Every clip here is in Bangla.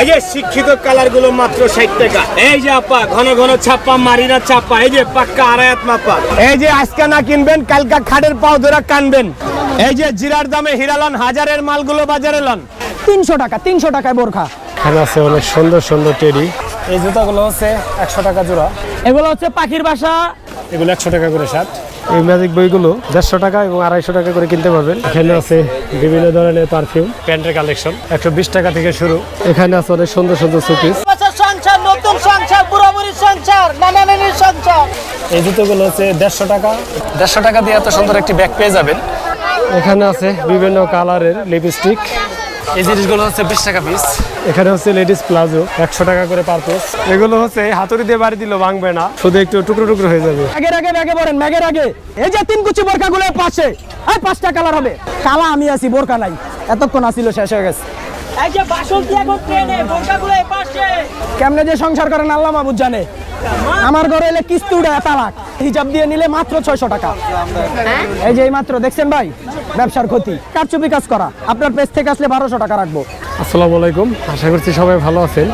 এই যে শিক্ষিত কালারগুলো মাত্র ষাট টাকা। এই যে আপা ঘন ঘন ছাপ্পা মারিনা চাপ্পা এই যে পাক্কা আড়ায়াত মাপা। এই যে আজকে না কিনবেন কালকা খাটের পাও ধরে কানবেন। এই যে জিরার দামে হিরালন হাজারের মালগুলো বাজারে লন। তিনশো টাকা তিনশো টাকায় বোরখা। এখানে আছে অনেক সুন্দর সুন্দর টেডি। এই জুতাগুলো হচ্ছে একশো টাকা জোড়া। এগুলো হচ্ছে পাখির বাসা। এগুলো একশো টাকা করে শার্ট এই ম্যাজিক বইগুলো দেড়শো টাকা এবং আড়াইশো টাকা করে কিনতে পারবেন। এখানে আছে বিভিন্ন ধরনের পারফিউম প্যান্টের কালেকশন একশো বিশ টাকা থেকে শুরু। এখানে আছে অনেক সুন্দর সুন্দর সুপিস সংসার নতুন সংসার বুড়াবুড়ি সংসার নানা সংসার। এই জুতোগুলো হচ্ছে দেড়শো টাকা। দেড়শো টাকা দিয়ে এত সুন্দর একটি ব্যাগ পেয়ে যাবেন। এখানে আছে বিভিন্ন কালারের লিপস্টিক এই জিনিসগুলো হচ্ছে বিশ টাকা পিস এখানে হচ্ছে লেডিস প্লাজো একশো টাকা করে পার পিস। এগুলো হচ্ছে হাতুড়ি দিয়ে বাড়ি দিলেও ভাঙবে না শুধু একটু টুকরো টুকরো হয়ে যাবে। ব্যাগের আগে ব্যাগে পড়েন ব্যাগের আগে। এই যে তিন কুচি বোরখা গুলো পাশে এই পাঁচটা কালার হবে। কালা আমি আছি বোরখা নাই। এতক্ষণ আসিল শেষ হয়ে গেছে। এই যে বাসন্তী এখন ট্রেনে বোরকাগুলো পাশে। কেমনে যে সংসার করেন আল্লাহ মাহবুদ জানে। আমার ঘরে এলে কিস্তি উঠে তালাক। হিজাব দিয়ে নিলে মাত্র ছয়শো টাকা। এই যে এই মাত্র দেখছেন ভাই? ব্যবসার ক্ষতি। কারচুপি কাজ করা। আপনার পেজ থেকে আসলে বারোশো টাকা রাখব। আসসালামু আলাইকুম। আশা করছি সবাই ভালো আছেন।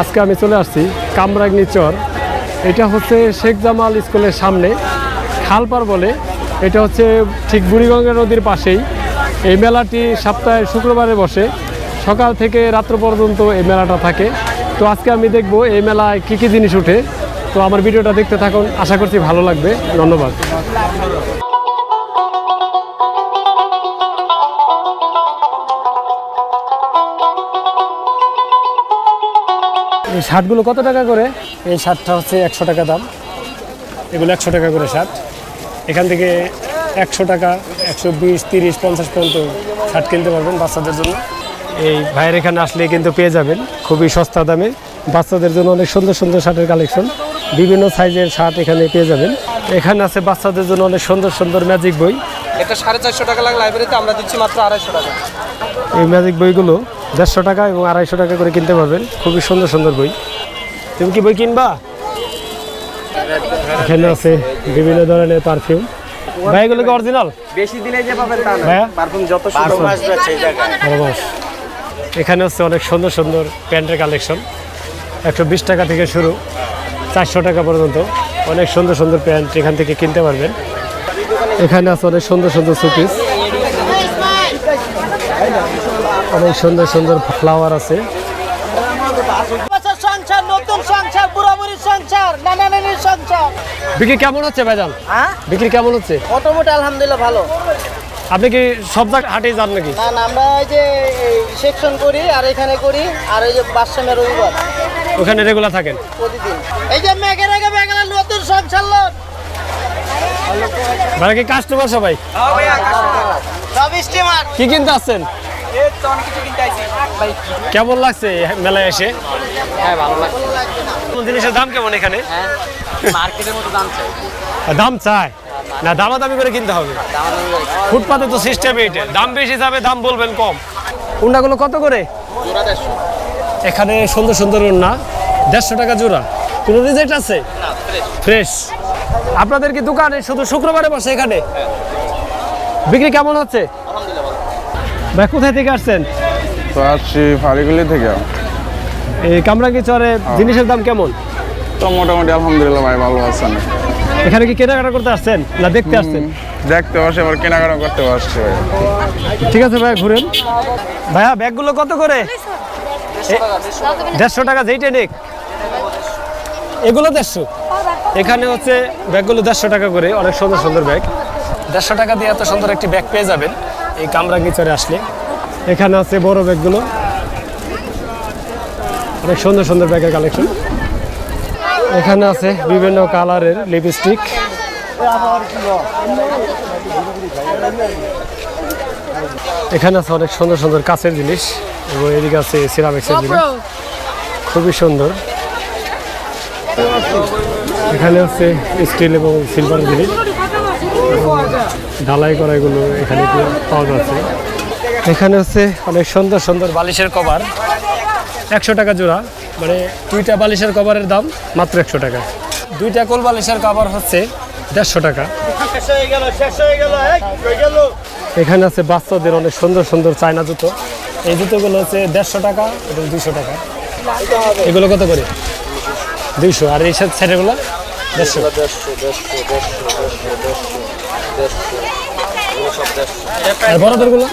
আজকে আমি চলে আসছি কামরাগনি চর। এটা হচ্ছে শেখ জামাল স্কুলের সামনে। খালপার বলে। এটা হচ্ছে ঠিক বুড়িগঙ্গা নদীর পাশেই। এই মেলাটি সপ্তাহে শুক্রবারে বসে। সকাল থেকে রাত্র পর্যন্ত এই মেলাটা থাকে। তো আজকে আমি দেখব এই মেলায় কী কী জিনিস উঠে। তো আমার ভিডিওটা দেখতে থাকুন। আশা করছি ভালো লাগবে। ধন্যবাদ। এই শার্টগুলো কত টাকা করে? এই শার্টটা হচ্ছে একশো টাকা দাম। এগুলো একশো টাকা করে শার্ট। এখান থেকে একশো টাকা একশো বিশ তিরিশ পঞ্চাশ পর্যন্ত শার্ট কিনতে পারবেন বাচ্চাদের জন্য। এই ভাইয়ের এখানে আসলে কিন্তু পেয়ে যাবেন খুবই সস্তা দামে। বাচ্চাদের জন্য অনেক সুন্দর সুন্দর শার্টের কালেকশন। বিভিন্ন সাইজের শার্ট এখানে পেয়ে যাবেন। এখানে আছে বাচ্চাদের জন্য অনেক সুন্দর সুন্দর ম্যাজিক বই। এটা সাড়ে চারশো টাকা লাগে লাইব্রেরিতে আমরা দিচ্ছি মাত্র আড়াইশো টাকা। এই ম্যাজিক বইগুলো দেড়শো টাকা এবং আড়াইশো টাকা করে কিনতে পারবেন। খুবই সুন্দর সুন্দর বই। তুমি কি বই কিনবা? এখানে আছে বিভিন্ন ধরনের পারফিউম ভাই এগুলো কি অরিজিনাল বেশি দিনে যে পাবেন তা না। পারফিউম যত মাস যাচ্ছে এই জায়গায়। এখানে হচ্ছে অনেক সুন্দর সুন্দর প্যান্টের কালেকশন একশো বিশ টাকা থেকে শুরু চারশো টাকা পর্যন্ত। অনেক সুন্দর সুন্দর প্যান্ট এখান থেকে কিনতে পারবেন। এখানে আছে অনেক সুন্দর সুন্দর সুপিস অনেক সুন্দর সুন্দর ফ্লাওয়ার আছে। সংসার নতুন সংসার বুড়াবুড়ি সংসার নানা নানির সংসার। বিক্রি কেমন হচ্ছে ভাইজান? হ্যাঁ? বিক্রি কেমন হচ্ছে? মোটামুটি আলহামদুলিল্লাহ ভালো। আপনি কি সব হাটেই যান নাকি? না না আমরা এই যে সেকশন করি আর এখানে করি আর এই যে বাসামে রবিবার। ওখানে রেগুলার থাকেন? প্রতিদিন। এই যে মেঘের আগে নতুন সংসার লোক। মানে কি কাস্টমার সবাই? সব স্টিমার। কি কিনতে আসছেন? কেমন লাগছে মেলায় এসে? হ্যাঁ ভালো লাগে কোন জিনিসের দাম কেমন এখানে? মার্কেটের মতো দাম চাই। দাম চায় না দামাদামি করে কিনতে হবে। ফুটপাতে তো সিস্টেম এইটা। দাম বেশি যাবে দাম বলবেন কম। উন্নাগুলো কত করে? এখানে সুন্দর সুন্দর উন্না। দেড়শো টাকা জোড়া। কোনো রিজেক্ট আছে? ফ্রেশ আপনাদের কি দোকানে শুধু শুক্রবারে বসে এখানে? বিক্রি কেমন হচ্ছে? ভাই কোথায় থেকে আসছেন? তো আসছি ফারিগুলি থেকে। এই কামরাঙ্গি চরে জিনিসের দাম কেমন? তো মোটামুটি আলহামদুলিল্লাহ ভাই ভালো আছেন। এখানে কি কেনাকাটা করতে আসছেন না দেখতে আসছেন? দেখতে বসে আবার কেনাকাটা করতে আসছি ভাই। ঠিক আছে ভাই ঘুরেন। ভাইয়া ব্যাগগুলো কত করে? দেড়শো টাকা যেইটা নিক। এগুলো দেড়শো? এখানে হচ্ছে ব্যাগগুলো দেড়শো টাকা করে অনেক সুন্দর সুন্দর ব্যাগ। দেড়শো টাকা দিয়ে এত সুন্দর একটি ব্যাগ পেয়ে যাবেন। এই কামরাঙ্গি চরে আসলে। এখানে আছে বড় ব্যাগগুলো। অনেক সুন্দর সুন্দর ব্যাগের কালেকশন এখানে আছে বিভিন্ন কালারের লিপস্টিক এখানে আছে অনেক সুন্দর সুন্দর কাছের জিনিস এবং এদিকে আছে সিরামিক্সের জিনিস। খুবই সুন্দর। এখানে আছে স্টিল এবং সিলভার জিনিস। ঢালাই করা এগুলো এখানে পাওয়া যাচ্ছে? এখানে হচ্ছে অনেক সুন্দর সুন্দর বালিশের কভার। একশো টাকা জোড়া। মানে দুইটা বালিশের কভারের দাম মাত্র একশো টাকা। দুইটা কোল বালিশের কভার হচ্ছে দেড়শো টাকা। এখানে আছে বাচ্চাদের অনেক সুন্দর সুন্দর চায়না জুতো। এই জুতোগুলো হচ্ছে দেড়শো টাকা এবং দুইশো টাকা। এগুলো কত করে? দুইশো। আর এই সাইডেগুলো দেড়শো। বড়দেরগুলো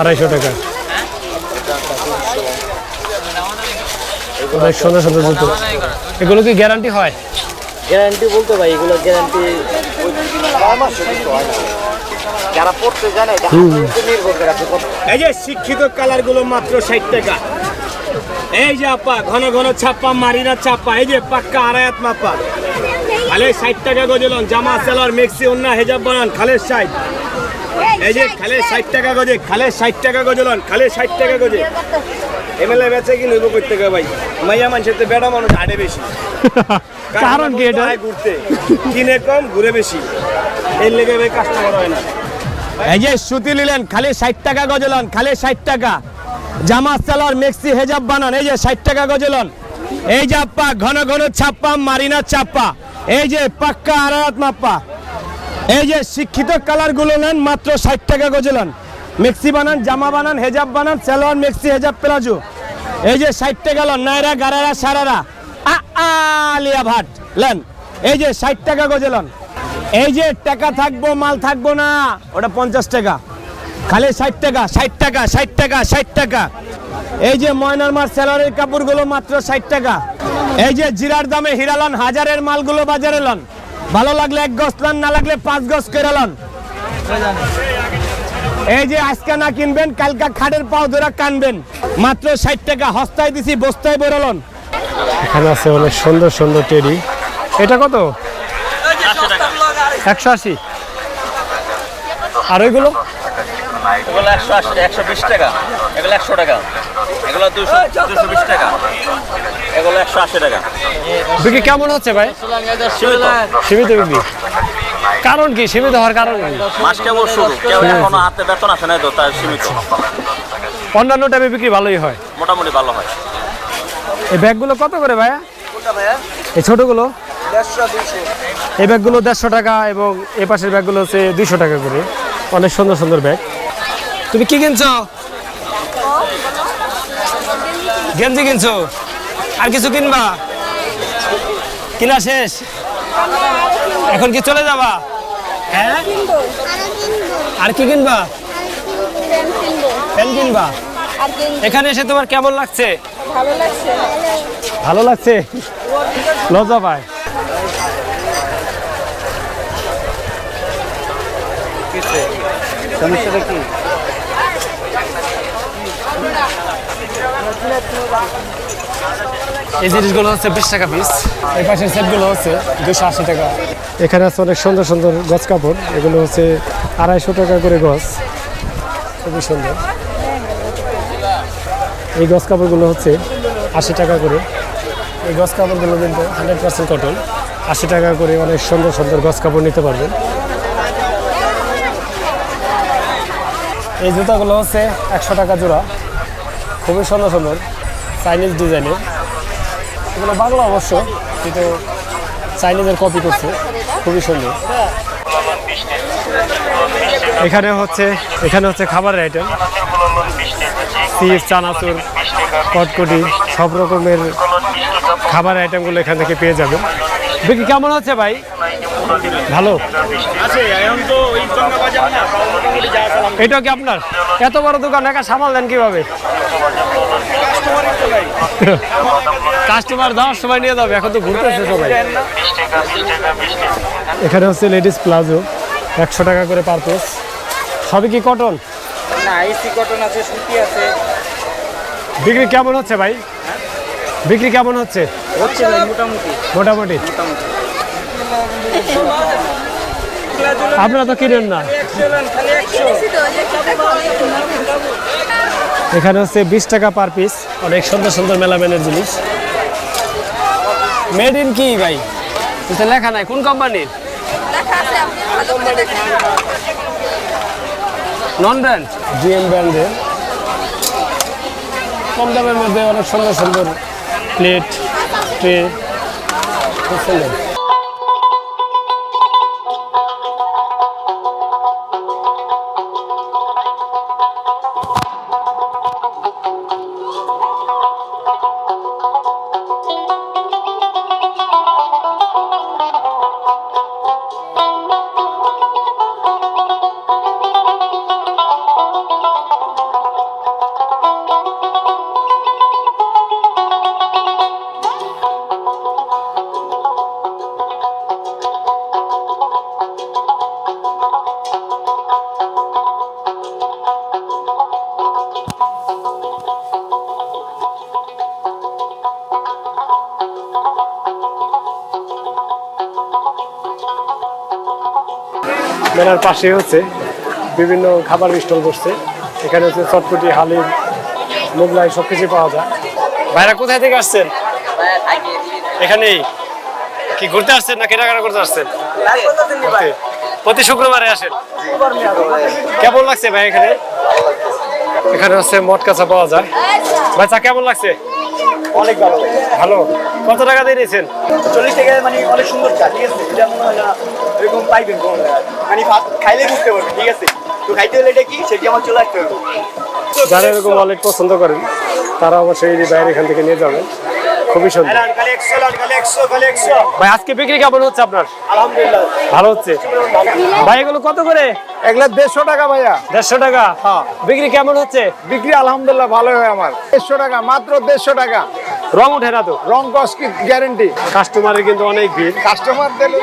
আড়াইশো। টাকা। অনেক সুন্দর সুন্দর জুতো এগুলো। কি গ্যারান্টি হয়? গ্যারান্টি বলতে ভাই এগুলো গ্যারান্টি যারা পড়তে জানে এই যে শিক্ষিত কালারগুলো মাত্র ষাট টাকা। এই যে আপা ঘন ঘন ছাপ্পা মারিনা ছাপ্পা এই যে পাক্কা আড়ায়াত মাপা। খালে ষাট টাকা গজলন? জামা সেলার মেক্সি অন্য হেজাব বানান খালে ষাট এই যে খালে ষাট টাকা গজে খালে ষাট টাকা গজলন? খালে ষাট টাকা গজে? এমএলএ বেচে কি লইব করতে গা ভাই? মাইয়া মানুষের তো বেড়া মানুষ হাঁটে বেশি। কারণ কি এটা? হয় ঘুরতে? কিনে কম ঘুরে বেশি। এর লেগে ভাই কাস্টমার হয় না। এই যে সুতি নিলেন খালি ষাট টাকা গজলন? খালি ষাট টাকা জামা সালোয়ার মেক্সি হেজাব বানান এই যে ষাট টাকা গজলন? এই যে আপ্পা ঘন ঘন ছাপ্পা মারিনা চাপ্পা এই যে পাক্কা আড়াত মাপ্পা, এই যে শিক্ষিত কালারগুলো নেন, মাত্র ষাট টাকা গজলন মেক্সি বানান, জামা বানান, হেজাব বানান, সালোয়ার, মেক্সি, হেজাব, প্লাজো। এই যে ষাট টাকা লন নাইরা গারারা, সারারা। আলিয়া ভাট, লেন। এই যে ষাট টাকা গজলন এই যে টাকা থাকব, মাল থাকব না, ওটা পঞ্চাশ টাকা। খালি ষাট টাকা ষাট টাকা ষাট টাকা ষাট টাকা। এই যে ময়নার মার স্যালারির কাপড়গুলো মাত্র ষাট টাকা। এই যে জিরার দামে হিরালন হাজারের মালগুলো বাজারে লন। ভালো লাগলে এক গছ লন না লাগলে পাঁচ গছ করে লন। এই যে আজকে না কিনবেন কালকা খাটের পাও ধরে কানবেন। মাত্র ষাট টাকা হস্তায় দিছি বস্তায় বেরোলন এখানে আছে অনেক সুন্দর সুন্দর টেডি। এটা কত? একশো আশি। আর ওইগুলো? এগুলো একশো আশি একশো বিশ টাকা। এগুলো একশো টাকা। এগুলো দুশো দুশো বিশ টাকা। এগুলো একশো আশি টাকা। বিক্রি কেমন হচ্ছে ভাই? সীমিত বিক্রি। কারণ কি? সীমিত হওয়ার কারণ কি? মাস কেবল শুরু। কেউ এখনও হাতে বেতন আসে নাই তো তার সীমিত। অন্যান্য টাইমে বিক্রি ভালোই হয়। মোটামুটি ভালো হয়। এই ব্যাগগুলো কত করে ভাইয়া? এই ছোটগুলো? এই ব্যাগগুলো দেড়শো টাকা এবং এ পাশের ব্যাগগুলো হচ্ছে দুইশো টাকা করে। অনেক সুন্দর সুন্দর ব্যাগ। তুমি কি কিনছো? গেঞ্জি কিনছো? আর কিছু কিনবা? কিনা শেষ? এখন কি চলে যাবা? হ্যাঁ? আর কি কিনবা? পেন কিনবা? এখানে এসে তোমার কেমন লাগছে? ভালো লাগছে? ভালো লাগছে লজ্জা পায় এই জিনিসগুলো হচ্ছে বিশ টাকা পিস এই পাশের সেটগুলো হচ্ছে দুশো আশি টাকা। এখানে আছে অনেক সুন্দর সুন্দর গছ কাপড়। এগুলো হচ্ছে আড়াইশো টাকা করে গছ। খুবই সুন্দর। এই গছ কাপড়গুলো হচ্ছে আশি টাকা করে। এই গছ কাপড়গুলো কিন্তু হান্ড্রেড পার্সেন্ট কটন। আশি টাকা করে অনেক সুন্দর সুন্দর গছ কাপড় নিতে পারবেন। এই জুতাগুলো হচ্ছে একশো টাকা জোড়া। খুবই সুন্দর সুন্দর চাইনিজ ডিজাইনের এগুলো বাংলা অবশ্য, কিন্তু চাইনিজের কপি করছে। খুবই সুন্দর। এখানে হচ্ছে এখানে হচ্ছে খাবারের আইটেম চিপস চানাচুর, কটকটি, সব রকমের খাবার আইটেমগুলো এখান থেকে পেয়ে যাবেন। বিক্রি কেমন হচ্ছে ভাই? ভালো। এটা কি আপনার? এত বড় দোকান একা সামাল দেন কীভাবে? কাস্টমার যাওয়ার সময় নিয়ে যাবে এখন তো ঘুরতেছে সবাই। এখানে হচ্ছে লেডিস প্লাজো একশো টাকা করে পার পিস সবই কি কটন না কটন আছে সুতি আছে। বিক্রি কেমন হচ্ছে ভাই? বিক্রি কেমন হচ্ছে? হচ্ছে মোটামুটি। মোটামুটি। আপনারা তো কিনেন না। এখানে হচ্ছে বিশ টাকা পার পিস অনেক সুন্দর সুন্দর মেলামেনের জিনিস। মেড ইন কি ভাই? লেখা নাই। কোন কোম্পানির নন ব্র্যান্ড জিএম ব্র্যান্ডের কম দামের মধ্যে অনেক সুন্দর সুন্দর প্লেট ট্রে। মেলার পাশে হচ্ছে বিভিন্ন খাবার স্টল বসছে। এখানে হচ্ছে চটপটি, হালিম, মোগলাই সব কিছু পাওয়া যায়। ভাইরা কোথায় থেকে আসছেন? এখানে? কি ঘুরতে আসছেন না কেনাকাটা করতে আসছেন? প্রতি শুক্রবারে আসেন। কেমন লাগছে ভাই এখানে? এখানে হচ্ছে মটকাছা পাওয়া যায়। ভাই চা কেমন লাগছে? অনেক ভালো। ভালো। কত টাকা দিয়ে নিয়েছেন? চল্লিশ টাকা মানে অনেক সুন্দর চা ঠিক আছে? এটা মনে হয় না এরকম পাইবেন কোনো। মানে খাইলে বুঝতে পারবেন ঠিক আছে? তো খাইতে হলে এটা কি? সেটি আমার চলে আসতে হবে। যারা এরকম অনেক পছন্দ করেন তারা অবশ্যই বাইরে এখান থেকে নিয়ে যাবেন। খুবই সুন্দর। ভাই আজকে বিক্রি কেমন হচ্ছে আপনার? আলহামদুলিল্লাহ। ভালো হচ্ছে? ভাই এগুলো কত করে? এগুলো দেড়শো টাকা ভাইয়া। দেড়শো টাকা? বিক্রি কেমন হচ্ছে? বিক্রি আলহামদুলিল্লাহ ভালো হয় আমার। দেড়শো টাকা মাত্র দেড়শো টাকা। রং উঠে না তো? রং কস গ্যারেন্টি কাস্টমারের কিন্তু অনেক ভিড়। কাস্টমার দিলে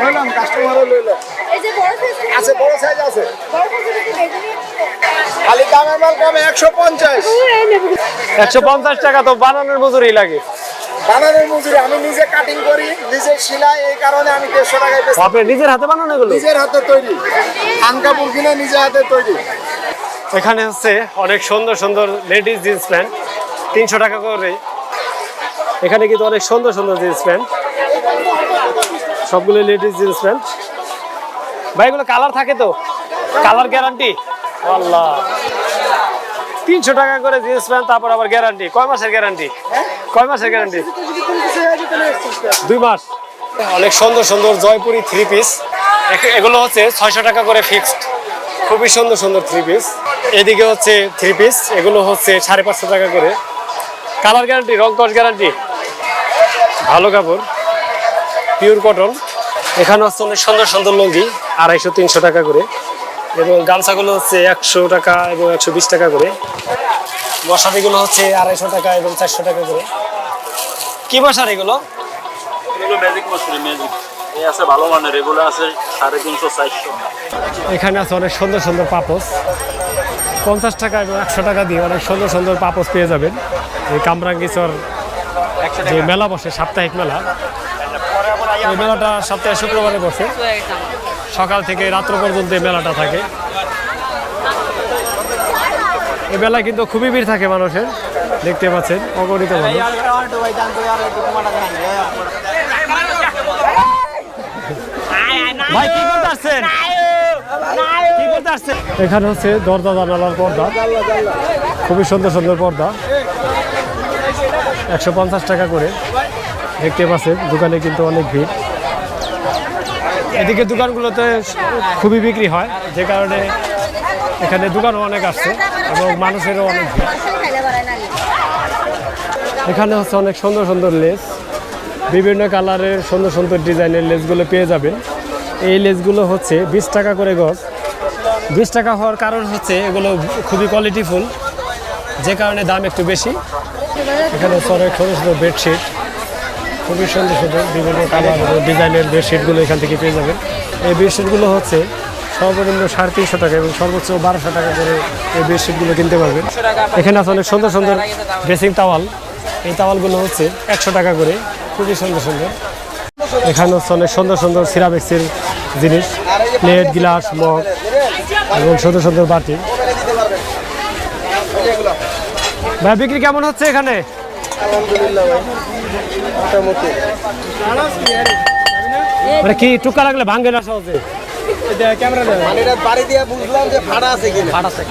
লইলাম কাস্টমারও লইলাম এই যে বড় সাইজ আছে বড় সাইজ আছে। বড় সাইজ বেগুনি খালি দামের মাল কমে একশো পঞ্চাশ। একশো পঞ্চাশ টাকা তো বানানোর মজুরি লাগে। বানানোর মজুরি আমি নিজে কাটিং করি নিজে সেলাই এই কারণে আমি দেড়শো টাকায় বেচি। আপনি নিজের হাতে বানানো এগুলো? নিজের হাতে তৈরি। থান কাপড় কিনে নিজের হাতে তৈরি। এখানে হচ্ছে অনেক সুন্দর সুন্দর লেডিস জিন্স প্যান্ট তিনশো টাকা করে। এখানে কিন্তু অনেক সুন্দর সুন্দর জিন্স প্যান্ট সবগুলো লেডিস জিন্স প্যান্ট। ভাই এগুলো কালার থাকে তো? Colour guarantee? আল্লাহ। তিনশো টাকা করে জিন্স প্যান্ট তারপর আবার গ্যারান্টি। কয় মাসের গ্যারান্টি? কয় মাসের গ্যারান্টি? দুই মাস। অনেক সুন্দর সুন্দর জয়পুরি থ্রি পিস এগুলো হচ্ছে ছয়শো টাকা করে ফিক্সড খুবই সুন্দর সুন্দর থ্রি পিস এদিকে হচ্ছে থ্রি পিস এগুলো হচ্ছে সাড়ে পাঁচশো টাকা করে। কালার গ্যারান্টি রং কস গ্যারান্টি? ভালো কাপড়। পিওর কটন এখানে হচ্ছে অনেক সুন্দর সুন্দর লুঙ্গি আড়াইশো তিনশো টাকা করে। এবং গামছাগুলো হচ্ছে একশো টাকা এবং একশো বিশ টাকা করে। মশারিগুলো হচ্ছে আড়াইশো টাকা এবং চারশো টাকা করে। কি মশারি এগুলো? এগুলো ম্যাজিক মশুরি ম্যাজিক এই আছে ভালো মানের এগুলো আছে সাড়ে তিনশো চারশো। এখানে আছে অনেক সুন্দর সুন্দর পাপোস পঞ্চাশ টাকা এবং একশো টাকা দিয়ে অনেক সুন্দর সুন্দর পাপোস পেয়ে যাবেন। এই কামরাঙ্গিচর যে মেলা বসে সাপ্তাহিক মেলা। এই মেলাটা সপ্তাহে শুক্রবারে বসে। সকাল থেকে রাত্র পর্যন্ত এই মেলাটা থাকে। এই মেলায় কিন্তু খুবই ভিড় থাকে মানুষের, দেখতে পাচ্ছেন, অগণিত মানুষ। ভাই এখানে হচ্ছে দরজা জানালার পর্দা। খুবই সুন্দর সুন্দর পর্দা। একশো পঞ্চাশ টাকা করে। দেখতে পাচ্ছেন দোকানে কিন্তু অনেক ভিড়। এদিকে দোকানগুলোতে খুবই বিক্রি হয়, যে কারণে এখানে দোকানও অনেক আসছে এবং মানুষেরও অনেক ভিড়। এখানে হচ্ছে অনেক সুন্দর সুন্দর লেস, বিভিন্ন কালারের সুন্দর সুন্দর ডিজাইনের লেসগুলো পেয়ে যাবেন। এই লেসগুলো হচ্ছে বিশ টাকা করে গজ। বিশ টাকা হওয়ার কারণ হচ্ছে এগুলো খুবই কোয়ালিটিফুল যে কারণে দাম একটু বেশি। এখানে হচ্ছে অনেক সুন্দর সুন্দর বেডশিট খুবই সুন্দর সুন্দর বিভিন্ন কালার ডিজাইনের বেডশিটগুলো এখান থেকে পেয়ে যাবেন। এই বেডশিটগুলো হচ্ছে সর্বনিম্ন সাড়ে তিনশো টাকা এবং সর্বোচ্চ বারোশো টাকা করে এই বেডশিটগুলো কিনতে পারবেন। এখানে আছে অনেক সুন্দর সুন্দর ড্রেসিং টাওয়াল এই টাওয়ালগুলো হচ্ছে একশো টাকা করে, খুবই সুন্দর সুন্দর। এখানে হচ্ছে অনেক সুন্দর সুন্দর সিরামিক্সের জিনিস প্লেট গ্লাস মগ এবং সুন্দর সুন্দর বাটি। ভাই, বিক্রি কেমন হচ্ছে এখানে? মানে কি টুকা লাগলে ভাঙ্গে না সহজে? মানে এটা বাড়ি দিয়ে বুঝলাম যে ভাড়া আছে কিনা। ভাড়া আছে।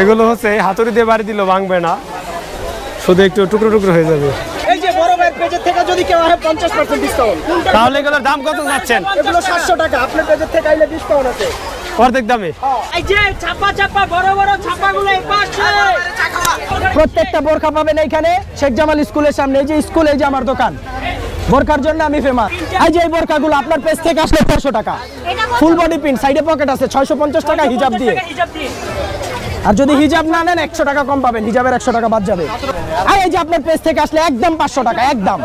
এগুলো হচ্ছে হাতুড়ি দিয়ে বাড়ি দিল ভাঙবে না। শুধু একটু টুকরো টুকরো হয়ে যাবে। এই যে বড় ভাইয়ের পেজের থেকে যদি কেউ আসে পঞ্চাশ পার্সেন্ট ডিসকাউন্ট তাহলে এগুলোর দাম কত যাচ্ছেন এগুলো সাতশো টাকা আপনার পেজের থেকে আইলে ডিসকাউন্ট আছে। অর্ধেক দামে। এই যে ছাপা ছাপা বড় বড় ছাপাগুলো এই পাশে। প্রত্যেকটা বোরখা পাবেন এইখানে। শেখ জামাল স্কুলের সামনে এই যে স্কুল এই যে আমার দোকান। বোরখার জন্য আমি ফেমাস এই যে এই বোরখাগুলো আপনার পেজ থেকে আসলে চারশো টাকা। ফুল বডি পিন সাইডে পকেট আছে ছয়শো পঞ্চাশ টাকা হিজাব দিয়ে। আর যদি হিজাব না নেন একশো টাকা কম পাবেন হিজাবের একশো টাকা বাদ যাবে। আর এই যে আপনার পেজ থেকে আসলে একদম পাঁচশো টাকা একদম।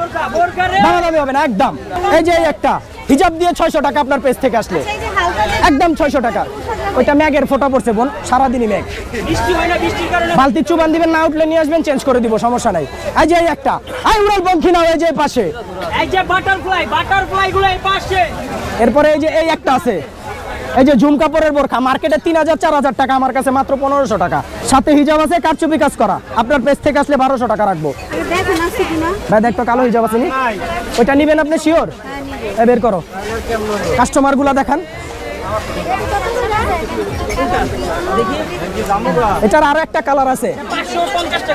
দামা হবে না একদম। এই যে একটা হিজাব দিয়ে ছয়শো টাকা আপনার পেজ থেকে আসলে। একদম ছয়শো টাকা। ওইটা ম্যাগের ফোটা পড়ছে বোন। সারাদিনই ম্যাগ। বৃষ্টি হয় না বৃষ্টির কারণে? বালতি চুবান দিবেন না উঠলে নিয়ে আসবেন চেঞ্জ করে দিব সমস্যা নাই। এই যে এই একটা। আই উড়াল পঙ্খী না এই যে পাশে। এই যে বাটারফ্লাই বাটারফ্লাই গুলো এই পাশে। এরপরে এই যে এই একটা আছে। এই যে ঝুম কাপড়ের বোরখা মার্কেটে তিন হাজার চার হাজার টাকা আমার কাছে মাত্র পনেরোশো টাকা। সাথে হিজাব আছে কারচুপি কাজ করা। আপনার পেজ থেকে আসলে বারোশো টাকা রাখব। ভাই দেখতো কালো হিজাব আছে নি? ওইটা নিবেন আপনি শিওর বের করো। কাস্টমারগুলা দেখান এটার আরও একটা কালার আছে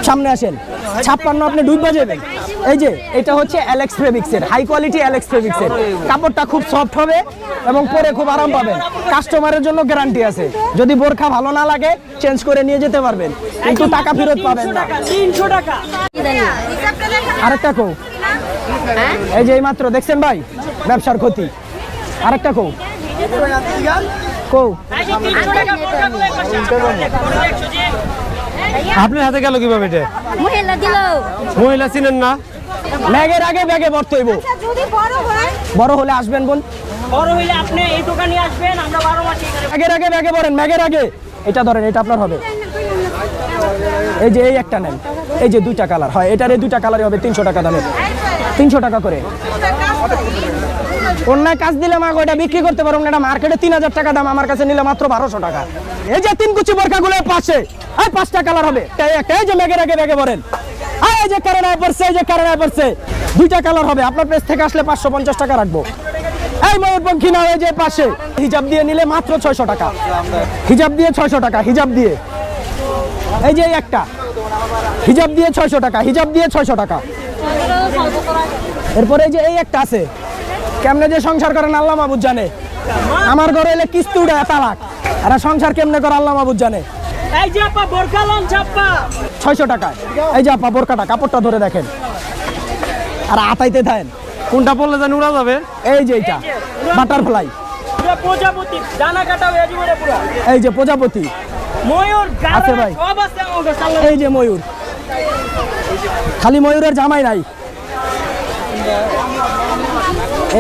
সামনে আসেন। ছাপ্পান্ন আপনি ডুববা যাবেন। এই যে এটা হচ্ছে অ্যালেক্স ফেব্রিক্সের হাই কোয়ালিটি অ্যালেক্স ফেব্রিক্সের কাপড়টা খুব সফট হবে এবং পরে খুব আরাম পাবেন। কাস্টমারের জন্য গ্যারান্টি আছে। যদি বোরখা ভালো না লাগে চেঞ্জ করে নিয়ে যেতে পারবেন। কিন্তু টাকা ফেরত পাবেন না। আরেকটা কো। এই যে এই মাত্র দেখছেন ভাই? ব্যবসার ক্ষতি। আরেকটা কো। কো। আপনার হাতে গেল কীভাবে এটা? মহিলা দিল। মহিলা চিনেন না? ব্যাগের আগে ব্যাগে ভরতে হইব। আচ্ছা যদি বড় হয়? বড় হলে আসবেন বোন। বড় হইলে আপনি এই দোকানে আসবেন আমরা বারো মাস এখানে ব্যাগের আগে ব্যাগে ভরেন ব্যাগের আগে। এটা ধরেন এটা আপনার হবে। এই যে এই একটা নেন। এই যে দুইটা কালার। হয় এটার এই দুইটা কালারই হবে তিনশো টাকা দামে তিনশো টাকা করে। অন্যায় কাজ দিলে মা ওটা বিক্রি করতে পারব না এটা মার্কেটে তিন হাজার টাকা দাম আমার কাছে নিলে মাত্র বারোশো টাকা। এই যে তিন কুচি বোরখাগুলো পাশে, এই পাঁচটা কালার হবে। এই যে ব্যাগের আগে ব্যাগে ভরেন আর এই যে কারণে পড়ছে, এই যে কারণে পড়ছে, দুইটা কালার হবে। আপনার পেজ থেকে আসলে পাঁচশো পঞ্চাশ টাকা রাখব। এই ময়ূরপঙ্খী না যে পাশে, হিজাব দিয়ে নিলে মাত্র ছয়শো টাকা। হিজাব দিয়ে ছয়শো টাকা, হিজাব দিয়ে। এই যে একটা, হিজাব দিয়ে ছয়শো টাকা, হিজাব দিয়ে ছয়শো টাকা। এরপরে এই যে এই একটা আছে। কেমনে যে সংসার করেন আল্লাহ মাবুদ জানে। আমার ঘরে এলে কিস্তি উড়ে তালাক। আর সংসার কেমনে করে আল্লাহ মাবুদ জানে? এই যে আপা বোরকা ছয়শো টাকায়। এই যে আপা বোরকাটা কাপড়টা ধরে দেখেন। আর আতাইতে দেন। কোনটা পড়লে জানি উড়া যাবে? এই যে এইটা বাটারফ্লাই। প্রজাপতি ডানা কাটা হয়ে যাবে পুরো। এই যে প্রজাপতি। ময়ূর আছে ভাই। সব আছে এই যে ময়ূর। খালি ময়ূরের জামাই নাই।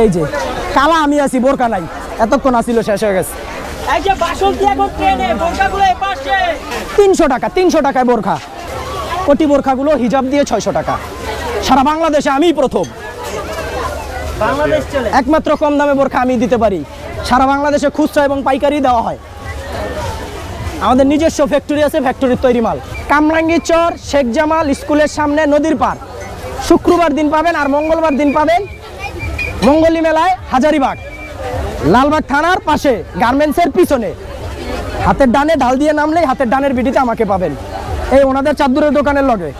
এই যে কালা আমি আছি বোরকা নাই। এতক্ষণ আসিল শেষ হয়ে গেছে। এই যে বাসন্তী এখন ট্রেনে বোরকাগুলো পাশে। তিনশো টাকা তিনশো টাকায় বোরখা। কোটি বোরখাগুলো হিজাব দিয়ে ছয়শো টাকা। সারা বাংলাদেশে আমিই প্রথম। একমাত্র কম দামে বোরখা আমি দিতে পারি। সারা বাংলাদেশে খুচরা এবং পাইকারি দেওয়া হয়। আমাদের নিজস্ব ফ্যাক্টরি আছে ফ্যাক্টরির তৈরি মাল। কামরাঙ্গি চর শেখ জামাল স্কুলের সামনে নদীর পার শুক্রবার দিন পাবেন আর মঙ্গলবার দিন পাবেন মঙ্গলী মেলায় হাজারিবাগ। লালবাগ থানার পাশে গার্মেন্টসের পিছনে। হাতের ডানে ঢাল দিয়ে নামলেই হাতের ডানের বিডিতে আমাকে পাবেন। এই ওনাদের চাদুরের দোকানের লগে।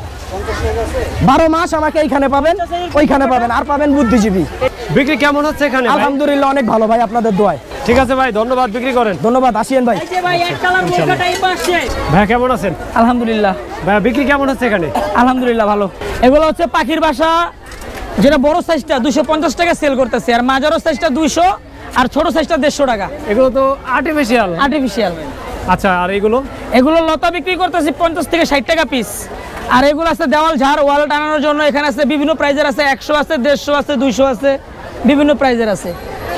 বারো মাস আমাকে এইখানে পাবেন ওইখানে পাবেন আর পাবেন বুদ্ধিজীবী। বিক্রি কেমন হচ্ছে এখানে ভাই? আলহামদুলিল্লাহ অনেক ভালো ভাই আপনাদের দোয়ায়। ঠিক আছে ভাই ধন্যবাদ বিক্রি করেন। ধন্যবাদ আসিয়েন ভাই। এই ভাই এক কালার বোরকাটা এই পাশে। ভাই কেমন আছেন? আলহামদুলিল্লাহ। ভাই বিক্রি কেমন হচ্ছে এখানে? আলহামদুলিল্লাহ ভালো। এগুলো হচ্ছে পাখির বাসা যেটা বড় সাইজটা দুশো পঞ্চাশ টাকা সেল করতেছে আর মাঝারো সাইজটা দুইশো আর ছোট সাইজটা দেড়শো টাকা। এগুলো তো আর্টিফিশিয়াল আর্টিফিশিয়াল আচ্ছা আর এগুলো? এগুলো লতা বিক্রি করতেছি পঞ্চাশ থেকে ষাট টাকা পিস আর এগুলো আছে দেওয়াল ঝাড় ওয়াল টানানোর জন্য এখানে আছে বিভিন্ন প্রাইজের আছে একশো আছে দেড়শো আছে দুইশো আছে বিভিন্ন প্রাইজের আছে।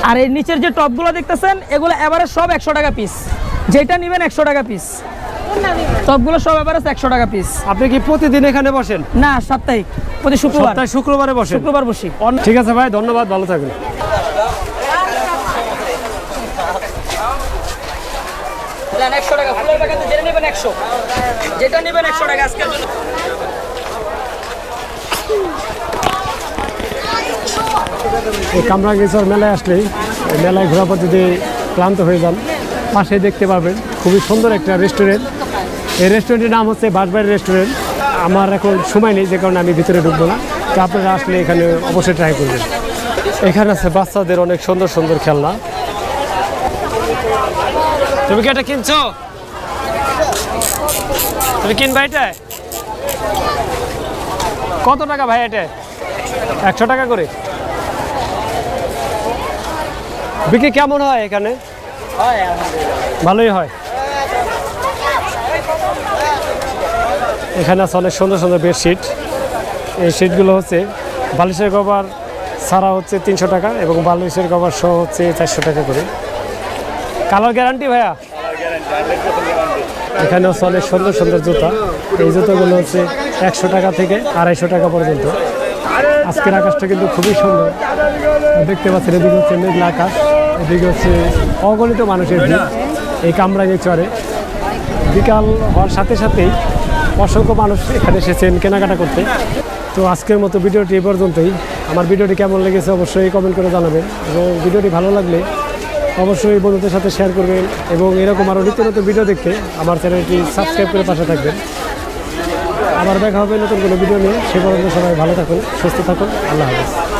আর এই নিচের যে টপগুলো দেখতেছেন এগুলো এবারে সব একশো টাকা পিস যেটা নেবেন একশো টাকা পিস টপগুলো সব এবারে একশো টাকা পিস আপনি কি প্রতিদিন এখানে বসেন? না সাপ্তাহিক। প্রতি শুক্রবার। শুক্রবারে বসেন? শুক্রবার বসি। ঠিক আছে ভাই ধন্যবাদ ভালো থাকবেন। একশো টাকা, ফুলের যেটা নেবেন একশো। যেটা নেবেন একশো টাকা মেলায় আসলেই মেলায় ঘোরার পর যদি ক্লান্ত হয়ে যান পাশে দেখতে পাবেন খুবই সুন্দর একটা রেস্টুরেন্ট এই রেস্টুরেন্টের নাম হচ্ছে বাসবাড়ি রেস্টুরেন্ট আমার এখন সময় নেই, যে কারণে আমি ভিতরে ঢুকবো না। তো আপনারা আসলে এখানে অবশ্যই ট্রাই করবেন। এখানে আছে বাচ্চাদের অনেক সুন্দর সুন্দর খেলনা। তুমি কি এটা কিনছো? তুমি কিনবা এটা? কত টাকা ভাই এটা? একশো টাকা করে। বিক্রি কেমন হয় এখানে? ভালোই হয়। এখানে আছে অনেক সুন্দর সুন্দর বেডশিট এই শিটগুলো হচ্ছে বালিশের কভার ছাড়া হচ্ছে তিনশো টাকা এবং বালিশের কভার সহ হচ্ছে চারশো টাকা করে। কালার গ্যারান্টি ভাইয়া? এখানে চলে সুন্দর সুন্দর জুতা। এই জুতোগুলো হচ্ছে একশো টাকা থেকে আড়াইশো টাকা পর্যন্ত। আজকের আকাশটা কিন্তু খুবই সুন্দর। দেখতে পাচ্ছেন, এদিকে হচ্ছে মেঘলা আকাশ, এদিকে হচ্ছে অগণিত মানুষের ভিড়। এই কামরাঙ্গি চরে। বিকাল হওয়ার সাথে সাথেই অসংখ্য মানুষ এখানে এসেছেন কেনাকাটা করতে। তো আজকের মতো ভিডিওটি এ পর্যন্তই। আমার ভিডিওটি কেমন লেগেছে অবশ্যই কমেন্ট করে জানাবেন। এবং ভিডিওটি ভালো লাগলে অবশ্যই বন্ধুদের সাথে শেয়ার করবেন এবং এরকম আরও নিত্য নতুন ভিডিও দেখতে আমার চ্যানেলটি সাবস্ক্রাইব করে পাশে থাকবেন। আবার দেখা হবে নতুন কোনো ভিডিও নিয়ে। সে পর্যন্ত সবাই ভালো থাকুন, সুস্থ থাকুন। আল্লাহ হাফিজ।